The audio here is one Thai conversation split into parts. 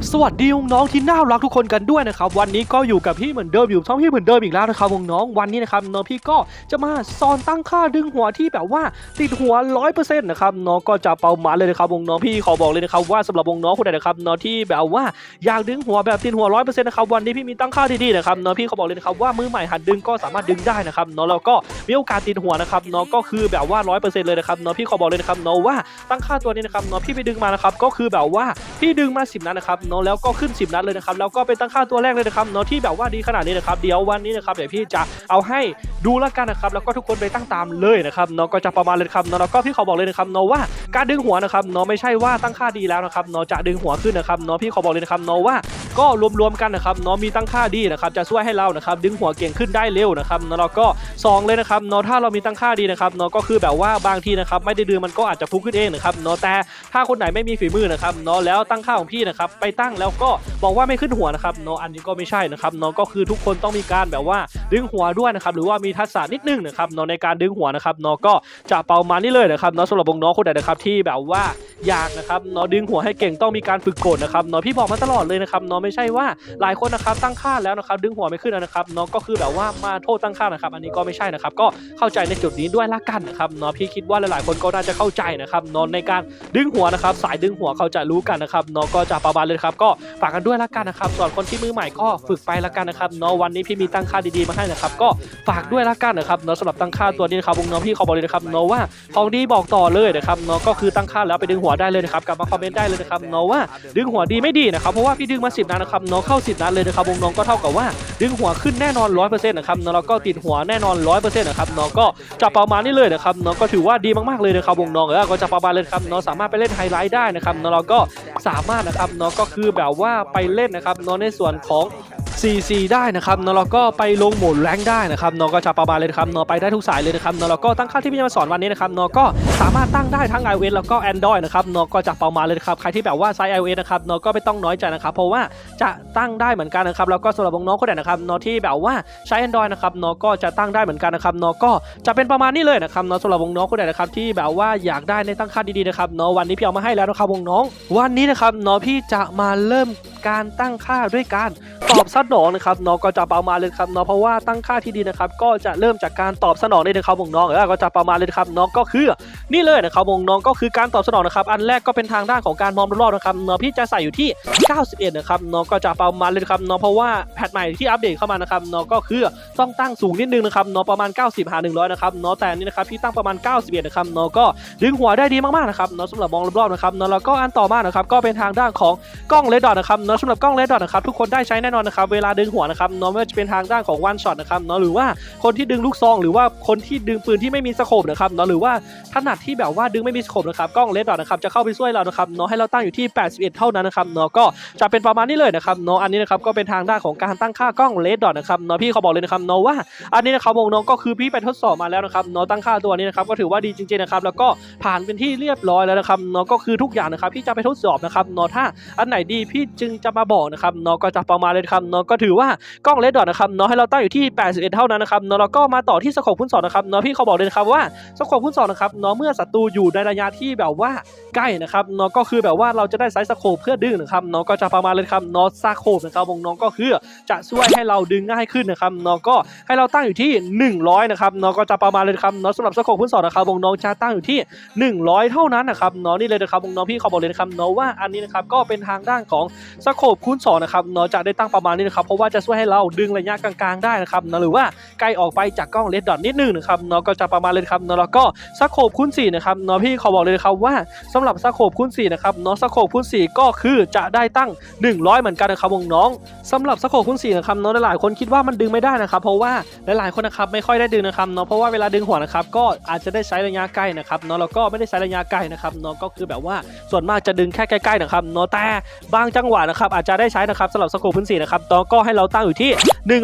บสวัสดีน้องๆที่น่ารักทุกคนกันด้วยนะครับวันนี้ก็อยู่กับพี่เหมือนเดิมอยู่ช่องพี่เหมือนเดิมอีกแล้วนะครับน้องๆวันนี้นะครับน้องพี่ก็จะมาสอนตั้งค่าดึงหัวที่แบบว่าติดหัวร้อยเปอร์เซ็นต์นะครับน้องก็จะเป่าหมาเลยนะครับน้องพี่ขอบอกเลยนะครับว่าสำหรับน้องคนไหนนะครับน้องที่แบบว่าอยากดึงหัวแบบติดหัวร้อยเปอร์เซ็นต์นะครับวันนี้พี่มีตั้งค่าดีๆนะครับน้องพี่ขอบอกเลยนะครับว่ามือใหม่หัดดึงก็สามารถดึงได้นะครับน้องแล้วก็มีโอกาสติดหัวนะครับน้องก็คือแบบว่าร้อยเปอร์เซ็นต์เลยนะครับน้องพี่ขอบอกเลยนะครับน้องว่าตั้งค่าตัวนี้นะครับน้องพี่ไปดึงมานะครับก็คือแบบว่าพี่ดึงมา10นัดนะครับเนาะแล้วก็ขึ้น 10 นัดเลยนะครับแล้วก็เป็นตั้งค่าตัวแรกเลยนะครับเนาะที่แบบว่าดีขนาดนี้นะครับเดี๋ยววันนี้นะครับเดี๋ยวพี่จะเอาให้ดูแล้วกันนะครับแล้วก็ทุกคนไปตั้งตามเลยนะครับเนาะก็จะประมาณเลยนะครับเนาะแล้วก็พี่ขอบอกเลยนะครับเนาะว่าการดึงหัวนะครับเนาะไม่ใช่ว่าตั้งค่าดีแล้วนะครับเนาะจะดึงหัวขึ้นนะครับเนาะพี่ขอบอกเลยนะครับเนาะว่าก็รวมๆกันนะครับเนาะมีตั้งค่าดีนะครับจะช่วยให้เรานะครับดึงหัวเก่งขึ้นได้เร็วนะครับเนาะแล้วก็สองเลยนะครับเนาะถ้าเรามีตั้งค่าดีนะครับเนาะก็คือแบบว่าบางทีนะครับไม่ได้ดึงมันก็อาจจะพุ่งขึ้นเองนะครับเนาะแต่ถ้าคนไหนไม่มีฝีมือนะครับเนาะแล้วตั้งค่าของพี่นะครับไปตั้งแล้วก็บอกว่าไม่ขึ้นหัวนะครับเนาะอันนี้ก็ไม่ใช่นะครับเนาะก็คือทุกคนต้องมีการแบบว่าดึงหัวด้วยนะครับหรือว่ามีทักษะนิดนึงนะครับเนาะในการดึงหัวนะครับเนาะก็จะเป่ามานี่เลยนะครับเนาะสำหรับวงน้องคนไหนนะครับที่แบบว่า ยากนะครับเนาะดึงหัวให้เก่งต้องมีการฝึกกดนะครับเนาะพี่บอกมาตลอดเลยนะครับเนาะไม่ใช่ว่าหลายคนนะครับตั้งค่าแล้วนะครับดึงหัวไม่ขึ้นนะครับเนาะก็คือแบบว่ามาโทษตั้งค่านะครับ อันนี้ก็ไม่ใช่นะครับ ก็เข้าใจในจุดนี้ด้วยละกันนะครับเนาะพี่คิดว่าหลายๆ คนก็น่าจะเข้าใจนะครับเนาะในการดึงหัวนะครับ สายดึงหัวเขาจะรู้กันนะครับเนาะก็จะประมาณเลยครับก็ฝากกันด้วยละกันนะครับส่วนคนที่มือใหม่ก็ฝึกไปละกันนะครับเนาะวันนี้พี่มีตั้งค่าดีๆมาให้นะครับก็ฝากด้วยละกันนะครับเนาะสำหรับตั้งค่าตัวนี้นะครับวงน้องพี่ขอบอกเลยนะครับเนาะว่าของดีบอกต่อเลยนะครับเนาะก็คือตั้งค่าแล้วไปดึงหัวได้เลยนะครับกลับมาคอมเมนต์ได้เลยนะครับเนาะว่าดึงหัวดีไม่ดีนะครับเพราะว่าพี่ดึงมา10นัดนะครับเนาะเข้า10นัดเลยนะครับวงน้องก็เท่ากับว่า ดึงหัวขึ้นแน่นอน100%นต์นะครับเนาะแล้วก็ติดหัวแน่นอน100%นต์นะครับเนาะก็จะประมาณนี้เลยนะครับเนาะก็ถือว่าดีมากๆเลยนะครับวงน้องเออก็จะประมาณเลยครับเนาะสามารถไปเล่นไฮไลท์ได้นะครับเนาะแล้วก็สามารถนะครับเนาะก็คือแบบว่าไปเล่นนะครับเนาะในส่วนของ CC ได้นะครับเนาะแล้วก็ไปลงโหมดแรงได้นะครับเนาะก็จะประมาณเลยครับเนาะไปได้ทุกสายเลยนะครับเนาะแล้วก็ตั้งค่าที่พี่จะมาสอนวันนี้นะครับเนาะก็สามารถตั้งได้ทั้ง iOS แล้วก็ Android นะครับเนาะก็จะประมาณเลยครับใครที่แบบว่าใช้ iOS นะครับเนาะก็ไม่ต้องน้อยใจนะครับเพราะว่าจะตั้งได้เหมือนกันนะครับแล้วก็สำหรับน้องๆคนไหนนะครับเนาะที่แบบว่าใช้ Android นะครับเนาะก็จะตั้งได้เหมือนกันนะครับเนาะก็จะเป็นประมาณนี้เลยนะครับเนาะสำหรับน้องคนไหนนะครับที่แบบว่าอยากได้ในตั้งค่าดีๆนะครับเนาะวันนี้พี่เอามาให้แล้วนะครับวงน้อง วันนี้นะครับเนาะพี่จะมาเริ่มการตั้งค่าด้วยการตอบสนองนะครับเนาะก็จะประมาณเลยครับเนาะเพราะว่าตั้งค่าที่ดีนะครับก็จะเริ่มจากการตอบสนองเลยนะครับน้องๆเออก็จะประมาณเลยครับเนาะก็คือ นี่เลยนะครับวงน้องก็คือการตอบสนองนะครับอันแรกก็เป็นทางด้านของการมองรอบๆนะครับเนาะพี่จะใส่อยู่ที่ 91 นะครับเนาะก็จะประมาณเลยครับเนาะเพราะว่าแพทใหม่ที่อัปเดตเข้ามานะครับเนาะก็คือต้องตั้งสูงนิดนึงนะครับเนาะประมาณ 90 หา 100 นะครับเนาะแต่นี่นะครับพี่ตั้งประมาณ 91 นะครับเนาะก็ดึงหัวได้ดีมากๆนะครับเนาะสำหรับมองรอบๆนะครับเนาะแล้วก็อันต่อมานะครับก็เป็นทางด้านของกล้องเลดดอทนะครับนาะสำหรับกล้องเลดดอทนะครับทุกคนได้ใช้แน่นอนนะครับเวลาดึงหัวนะครับเนาะไม่ว่าจะเป็นทางด้านของวันช็อตนะครับเนาะหรือว่าคนที่ดึงลูกซอง หรือว่าคนที่ดึงปืนที่ไม่มีสโคปนะครับเนาะหรือว่าถนัดที่แบบว่าดึงไม่มีสโคปนะครับกล้องเลดดอทนะครับจะเข้าไปช่วยเรานะครับเนาะให้เราตั้งอยู่ที่ 81 เท่านั้นนะครับเนาะก็จะเป็นประมาณนี้เลยนะครับเนาะอันนี้นะครับก็เป็นทางด้านของการตั้งค่ากล้องเลดดอทนะครับเนาะพี่เขาบอกเลยนะครับเนาะว่าอันนี้นะครับวงน้องก็คือพี่ไปทดสอบมาแล้วนะครับเนาะตั้งค่าตัวนี้นะครับก็ถือว่าดีจริงๆนะครับแล้วก็ผ่านเป็นที่เรียบร้อยแล้วนะครับเนาะก็คือทุกอย่างนะครับพี่จะไปทดสอบนะครับเนาะถ้าอันไหนดีพี่จึงจะมาบอกนะครับเนาะก็จะประมาณเลยครับเนาะก็ถือว่ากล้องเลดดอทนะครับเนาะให้เราตั้งอยู่ที่ 81 เท่านั้นนะครับเนาะแล้วก็มาต่อที่สโคปพุ่นสองนะครับเนาะพี่เขาบอกเลยนะครับว่าสโคปพุ่นสองนะครับเนาะเมื่อศัตรูอยู่ในระยะที่แบบว่าใกล้นะครับเนาะก็คือแบบว่าเราจะได้ไซส์สโคปเพื่อดึงนะครับเนาะก็จะประมาณเลยครับเนาะซาโคปนะครับวงน้องก็คือจะช่วยให้เราดึงง่ายขึ้นนะครับเนาะก็ให้เราตั้งอยู่ที่ 100นะครับเนาะก็จะประมาณเลยครับเนาะสำหรับสโคปพื้นสองนะครับวงน้องจะตั้งอยู่ที่ 100 เท่านั้นนะครับเนาะนี่เลยนะครับวงน้องพี่เขาบอกเลยครับเนาะว่าอันนี้นะครับก็เป็นทางด้านของสโคปคูณสองนะครับเนาะจะได้ตั้งประมาณนี้นะครับเพราะว่าจะช่วยให้เราดึงระยะกลางๆได้นะครับเนาะหรือว่าไกลออกไปจากกล้องเลดดอทนิดนึงนะครับเนาะก็จะประมาณเลยครับเนาะแล้วก็สโคปคูณสี่นะครับเนาะพี่ขาบอกเลยนะครับว่าสำหรับสโคปคูณ4นะครับเนาะสโคปคูณ4ก็คือจะได้ตั้ง 100 เหมือนกันนะครับวงน้องสำหรับสโคปคูณ4นะครับเนาะหลายๆคนคิดว่ามันดึงไม่ได้นะครับเพราะว่าหลายๆคนนะครับไม่ค่อยได้ดึงนะครับเนาะเพราะว่าเวลาดึงหัวนะครับก็อาจจะได้ใช้ระยะใกล้นะครับเนาะแล้วก็ไม่ได้ใช้ระยะไกลนะครับเนาะก็คือแบบว่าส่วนมากจะดึงแค่ใกล้ๆนะครับเนาะแต่บางจังหวะนะครับอาจจะได้ใช้นะครับสำหรับสโคปคูณ4นะครับเนาะก็ให้เราตั้งอยู่ที่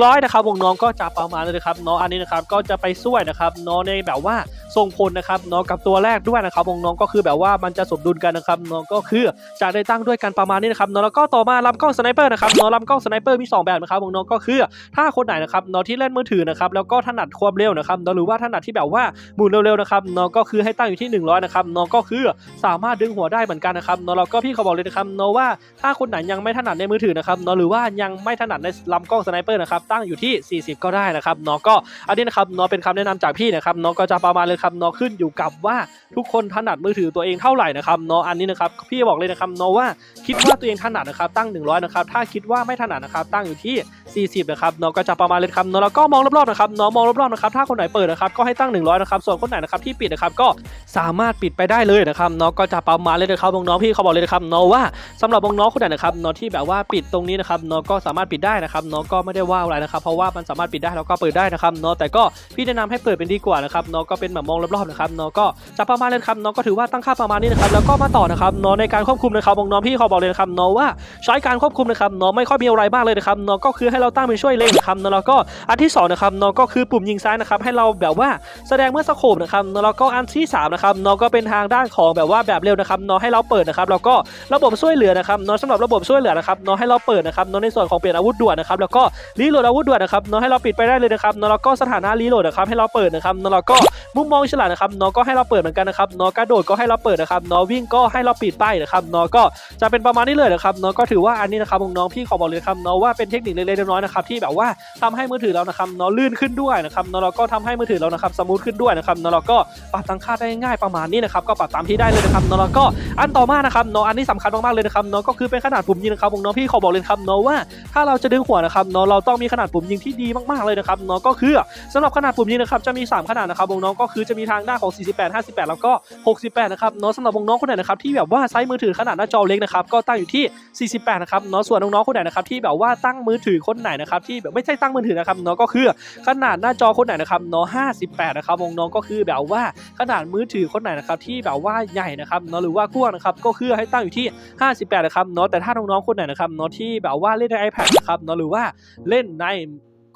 100 นะครับวงน้องก็จะประมาณเลยนะครับเนาะอันนี้นะครับก็จะไปช่วยนะครับเนาะในแบบว่าส่งผลนะครับเนาะกับตัวแรกด้วยนะครับวงน้องก็คือแบบว่ามันจะสมดุลกันนะครับน้องก็คือจะได้ตั้งด้วยกันประมาณนี้นะครับเนาะแล้วก็ต่อมาลำกล้องสไนเปอร์นะครับเนาะลำกล้องสไนเปอร์มีสองแบบนะครับวงน้องก็คือถ้าคนไหนนะครับเนาะที่เล่นมือถือนะครับแล้วก็ถนัดความเร็วนะครับเนาะหรือว่าถนัดที่แบบว่าหมุนเร็วๆนะครับเนาะก็คือให้ตั้งอยู่ที่ 100 นะครับเนาะก็คือสามารถดึงหัวได้เหมือนกันนะครับเนาะแล้วก็พี่เขาบอกเลยนะครับเนาะว่าถ้าคนไหนยังไม่ถนัดในมือถือนะครับเนาะหรือว่ายังไม่ถนัดในลำกล้องสไนเปอร์นะครับตั้งอยู่ที่ 40 ก็ได้นะครับเนาะก็อันนี้นะครับเนาะเป็นคำแนะนำจากพี่นะครับเนาะก็จะประมาณเลยครับเนาะขึ้นอยู่กับว่าทุกคนถนัดมือถือตัวเองเท่าไหร่นะครับเนาะอันนี้นะครับพี่บอกเลยนะครับเนาะว่าคิดว่าตัวเองถนัดนะครับตั้ง 100นะครับถ้าคิดว่าไม่ถนัดนะครับตั้งอยู่ที่ 40นะครับเนาะก็จะประมาณเลยครับเนาะแล้วก็มองรอบๆนะครับเนาะมองรอบๆนะครับถ้าคนไหนเปิดนะครับก็ให้ตั้ง 100นะครับส่วนคนไหนนะครับที่ปิดนะครับก็สามารถปิดไปได้เลยนะครับเนาะก็จะประมาณเลยนะครับน้องๆพี่เขาบอกเลยนะครับเนาะว่าสำหรับน้องๆคนไหนนะครับเนาะที่แบบว่าปิดตรงนี้นะครับเนาะก็สามารถปิดได้นะครับเนาะก็ไม่ได้ว่าอะไรนะครับเพราะว่ามันสามารถปิดได้แล้วก็เปิดได้นะครับเนาะแต่ก็พี่แนะนำให้เปิดเป็นดีกว่านะครับเนาะก็เป็นแบบมองรอบๆนะครับเนาะก็จะประมาณเลยครับเนาะก็ถือว่าตั้งค่าประมาณนี้นะครับแล้วก็มาต่อนะครับเนาะในการควบคุมนะครับน้องพี่ขาบอกเลยนะครับเนาะว่าใช้การควบคุมนะครับเนาะไม่ค่อยมีอะไรมากเลยนะครับเนาะก็คือให้เราตั้งเป็นช่วยเล็งนะครับเนาะแล้วก็อันที่สองนะครับเนาะก็คือปุ่มยิงซ้ายนะครับให้เราแบบว่าแสดงเมื่อสโคปนะครับเนาะแล้วก็อันที่สามนะครับเนาะก็เป็นทางด้านของแบบว่าแบบเร็วนะครับเนาะให้เราเปิดนะครับแล้วก็ระบบช่วยเหลือนะครับเนาะสำหรับระบบช่วยเหลือนะครับเนาะให้เราเปิดนะครับเนาะในส่วนของเปลี่ยนอาวุธด่วนนะครับแล้วก็รีโหลดอาวุธด่วนนะครับเนาะให้เราปิดไปได้เลยนะครับเนาะแล้วก็สถานะรีโหลดนะครับให้เราเปิดนะครับเนาะแล้วก็มุมมองฉลาดนะครับเนาะก็ให้เราเปิดเหมือนกันนะครับเนาะกระโดดก็ให้เราเปิดนะครับเนาะวิ่งก็ให้เราปิดไปนะครับเนาะก็จะเป็นประมาณนี้เลยนะครับเนาะก็ถือว่าอันนี้นะครับน้องพี่ขอบอกเลยครับเนาะว่าเป็นเทคนิคเล็กๆน้อยๆนะครับที่แบบว่าทำให้มือถือเรานะครับเนาะลื่นขึ้นด้วยนะครับนาะแล้วก็ทำให้มือถือเรานะครับสมูทขึ้นด้วยนะครับนาะแล้วก็ปรับตั้งค่าได้ง่ายประมาณนี้นะครับก็ปรับตามที่ได้เลยนะครับนาะแล้วก็อันต่อมานะครับเนาะอันนี้สำคัญมากๆเลยนะครับเนาะก็คือเป็นขนาดปุ่มยิงนะครับน้องพี่ขอบอกเลยครับเนาะว่าถ้าเราจะดึงหัวนะครับเนาะเราต้องมีขนาดปุ่มยิงที่ดีมากๆเลยนะครับเนาะก็คือสำหรับขนาดปุ่มยิงนะครับจะมีสามขนาดนะครับน้องก็คือจะมีทางหน้าของ 48 58 แล้วก็ 68 นะครับเนาะสำหรับน้องคนไหนนะครับที่แบบว่าใช้มือถือขนาดหน้าจอเล็กนะครับก็ตั้งอยู่ที่ 48 นะครับเนาะส่วนน้องๆคนไหนนะครับที่แบบว่าตั้งมือถือคนไหนนะครับที่แบบไม่ใช่ตั้งมือถือนะครับเนาะก็คือขนาดหน้าจอคนไหนนะครับเนาะ58 นะครับน้องก็คือแบบว่าขนาดมือถือคนไหนนะครับที่แบบว่าใหญ่นะครับเนาะหรือว่ากว้างนะครับก็คือให้ตั้งอยู่ที่ 58 นะครับเนาะแต่ถ้าน้องๆคนไหนนะครับเนาะที่แบบว่าเล่นใน iPad นะครับเนาะหรือว่าเล่นใน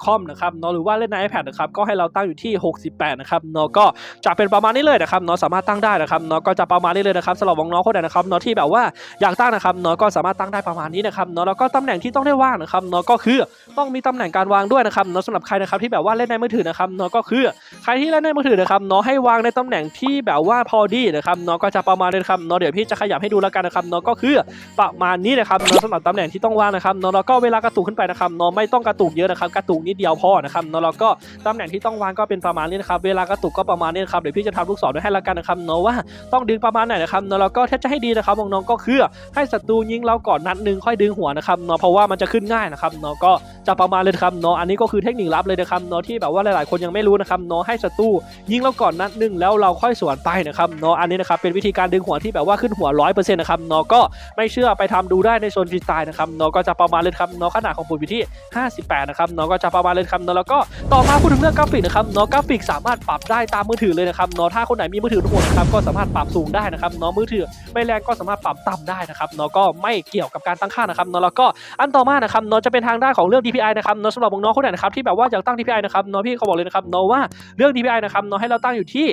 คอมนะครับเนาะหรือว่าเล่นใน iPad นะครับก็ให้เราตั้งอยู่ที่ 68 นะครับเนาะก็จะเป็นประมาณนี้เลยนะครับเนาะสามารถตั้งได้นะครับเนาะก็จะประมาณนี้เลยนะครับสำหรับน้องๆคนไหนนะครับเนาะที่แบบว่าอยากตั้งนะครับเนาะก็สามารถตั้งได้ประมาณนี้นะครับเนาะแล้วก็ตำแหน่งที่ต้องได้ว่างนะครับเนาะก็คือต้องมีตำแหน่งการวางด้วยนะครับเนาะสำหรับใครนะครับที่แบบว่าเล่นในมือถือนะครับเนาะก็คือใครที่เล่นในมือถือนะครับเนาะให้วางในตำแหน่งที่แบบว่าพอดีนะครับเนาะก็จะประมาณนี้นะครับเนาะเดี๋ยวพี่จะขยับให้ดูแล้วกันนะครับเนาะก็คือประมาณนี้นะครับเนาะสำหรับตำแหน่งที่ต้องวางนะครับเนาะแล้วก็เวลากระตุกขึ้นไปนะครับเนาะไม่ต้องกระตุกเยอะนะครับกระตุกนิดเดียวพอนะครับเนาะแล้วก็ตำแหน่งที่ต้องวางก็เป็นประมาณนี้นะครับ เวลากระตุกก็ประมาณนี้นะครับ เดี๋ยวพี่จะทำลูกศรไว้ให้ล้วกันนะครับเนาะว่าต้องดึงประมาณไหนนะครับเนาะแล้วก็ถ้าจะให้ดีนะครับน้องๆก็คือให้ศัตรูยิงเราก่อนนัดหนึ่งค่อยดึงหัวนะครับเนาะเพราะว่ามันจะขึ้นง่ายนะครับเนาะก็จะประมาณเลยครับเนาะอันนี้ก็คือเทคนิคลับเลยนะครับเนาะที่แบบว่าหลายๆคนยังไม่รู้นะครับเนาะให้ศัตรูยิงเราก่อนนัดหนึ่งแล้วเราค่อยสวนไปนะครับเนาะอันนี้นะครับเป็นวิธีการดึงหัวที่แบบว่าขึ้นหัวร้อยเปอร์เซ็นต์นะครับเนาะก็ไม่เชื่อไปทำดูได้ในโซนฟรีสไตล์นะครับเนาะก็จะประมาณเลยครับเนาะขนาดของปุ่มอยู่ที่ 58นะครับเนาะก็จะประมาณเลยครับเนาะแล้วก็ต่อมาพูดถึงเรื่องกราฟิกนะครับเนาะกราฟิกสามารถปรับได้ตามมือถือเลยนะครับเนาะถ้าคนไหนมีมือถือทุกคนนะครับก็สามารถปรับสูงได้นะครับเนาะมือถือไม่แรงก็สามารถปรับต่ำได้นะครับเนาะก็ไม่เกี่ยวกับการตั้งค่านะครับเนาะแล้วก็อันต่อมานะครับเนาะจะเป็นทางด้านของเรื่อง DPI นะครับเนาะสำหรับน้องๆคนไหนนะครับที่แบบว่าอยากตั้ง DPI นะครับเนาะพี่เขาบอกเลยนะครับเนาะว่าเรื่อง DPI นะครับเนาะให้เราตั้งอยู่ที่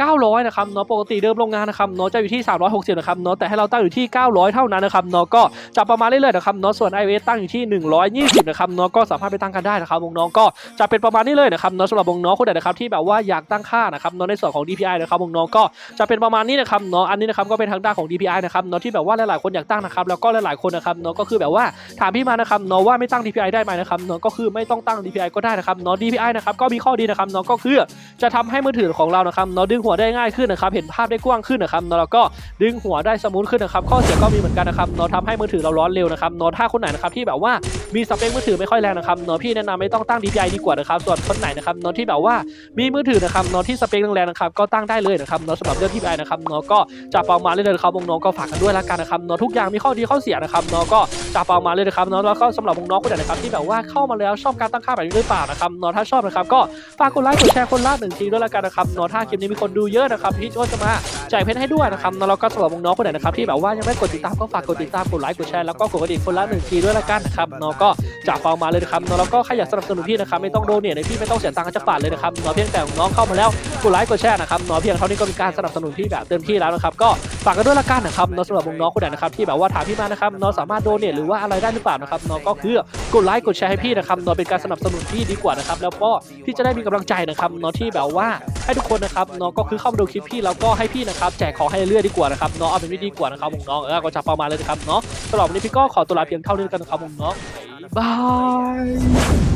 900นะครับเนาะปกติเดิมโรงงานนะครับเนาะจะอยู่ที่ 360นะครับเนาะแต่ให้เราตั้งอยู่ที่ 900 เท่านั้นนะครับเนาะก็จะประมาณเรื่อยๆนะครับเนาะส่วน iOS ตั้งอยู่ที่ 120นะครับเนาะก็สามารถไปตั้งกันได้นะครับวงน้องก็จะเป็นประมาณนี้เลยนะครับเนาะสำหรับน้องคนไหนนะครับที่แบบว่าอยากตั้งค่านะครับเนาะในส่วนของ DPI นะครับวงน้องก็จะเป็นประมาณนี้นะครับเนาะอันนี้นะครับก็เป็นทางด้านของ DPI นะครับเนาะที่แบบว่าหลายๆคนอยากตั้งนะครับแล้วก็หลายๆคนนะครับเนาะก็คือแบบว่าถามพี่มานะครับเนาะว่าไม่ตั้ง DPI ได้ไหมนะครับเนาะก็คือไม่ต้องตั้ง DPI ก็ได้นะครับเนาะ DPI นะครับก็มีข้อดีนะครับเนาะก็คือจะทำให้มือถือของเรานะครับเนาะดึงหัวได้ง่ายขึ้นนะครับ เห็นภาพได้กว้างขึ้นนะครับเนาะแล้วก็ดึงหัวได้สมูทขึ้นนะครับ ข้อเสียก็มีเหมือนกันนะครับเนาทำให้มือถือเราร้อนเร็วนะครับเนาถ้าคนไหนนะครับที่แบบว่ามีสเปคมือถือไม่ค่อยแรงนะครับเนาะพี่แนะนำไม่ต้องตั้ง DPI ดีกว่านะครับ ส่วนคนไหนนะครับเนาะที่แบบว่ามีมือถือนะครับเนาะที่สเปคแรงๆนะครับก็ตั้งได้เลยนะครับเนาะสำหรับเรื่อง DPI นะครับเนาะก็จะประมาณเลยนะครับน้องๆก็ฝากกันด้วยละกันนะครับเนาะทุกอย่างมีข้อดีข้อเสียนะครับเนาะก็จะประมาณเลยนะครับเนาะแล้วก็สำหรับน้องๆคนไหนนะครับที่แบบว่าเข้ามาแล้วชอบการตั้งค่าแบบนี้หรือเปล่านะครับเนาะถ้าชอบนะครับก็ฝากกดไลค์กดแชร์คนละหนึ่งทีด้วยละกันนะครับเนาะถ้าคลิปนี้มีคนดูเยอะนะครับพี่ก็จะมา แจกเพชรให้ด้วยนะครับแล้วก็สำหรับน้องคนไหนนะครับที่แบบว่ายังไม่กดติดตามก็ฝากกดติดตามกดไลค์กดแชร์แล้วก็กดกระดิ่งคนละหนึ่งทีด้วยละกันนะครับเนาะก็จากฟังมาเลยนะครับเนาะแล้วก็ใครอยากสนับสนุนพี่นะครับไม่ต้องโดเนทเลยพี่ไม่ต้องเสียตังค์กันจะบาทเลยนะครับเนาะเพียงแต่น้องเข้ามาแล้วกดไลค์กดแชร์นะครับเนาะเพียงเท่านี้ก็เป็นการสนับสนุนพี่แบบเต็มที่แล้วนะครับก็ฝากกันด้วยละกันนะครับเนาะสำหรับน้องคนไหนนะครับที่แบบว่าถามพี่มานะครับเนาะสามารถโดเนทหรือว่าอะไรได้หรือเปล่านะครับเนาะก็คือกดไลค์กดแชร์ให้พี่นะครับเนาะเป็นการสนับสนุนพี่ดีกว่านะครับแล้วก็พี่จะได้มีกำลังใจนะครับเนาะที่แบบว่าให้ทุกคนนะครับเนาะก็คือเข้ามาดูคลิปพี่แล้วก็ให้พี่นะครับแจกของให้เรื่อยดีกว่านะครับเนาะเอาเป็นวิธีดีกว่านะครับผมน้องเออก็จะประมาณเลยนะครับเนาะสำหรับวันนี้พี่ก็ขอตัวลาเพียงเท่านี้กันนะครับผมน้องบาย